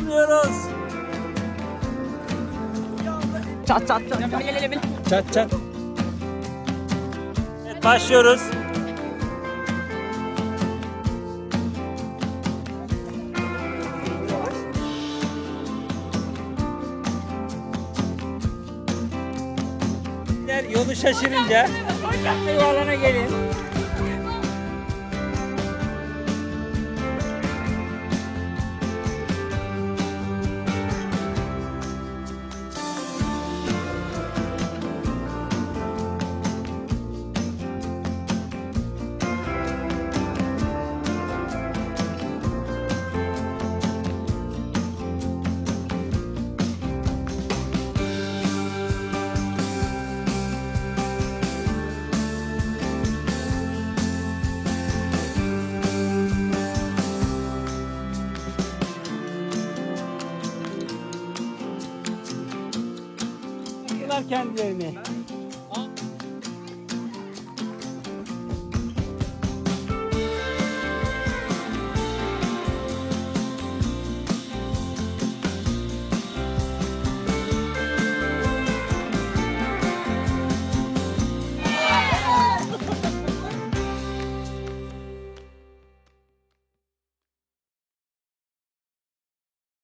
Selamlıyoruz. Çat çat çat. Çat çat. Evet, başlıyoruz. Yolu şaşırınca yuvarlana gelin. Bunlar kendilerini.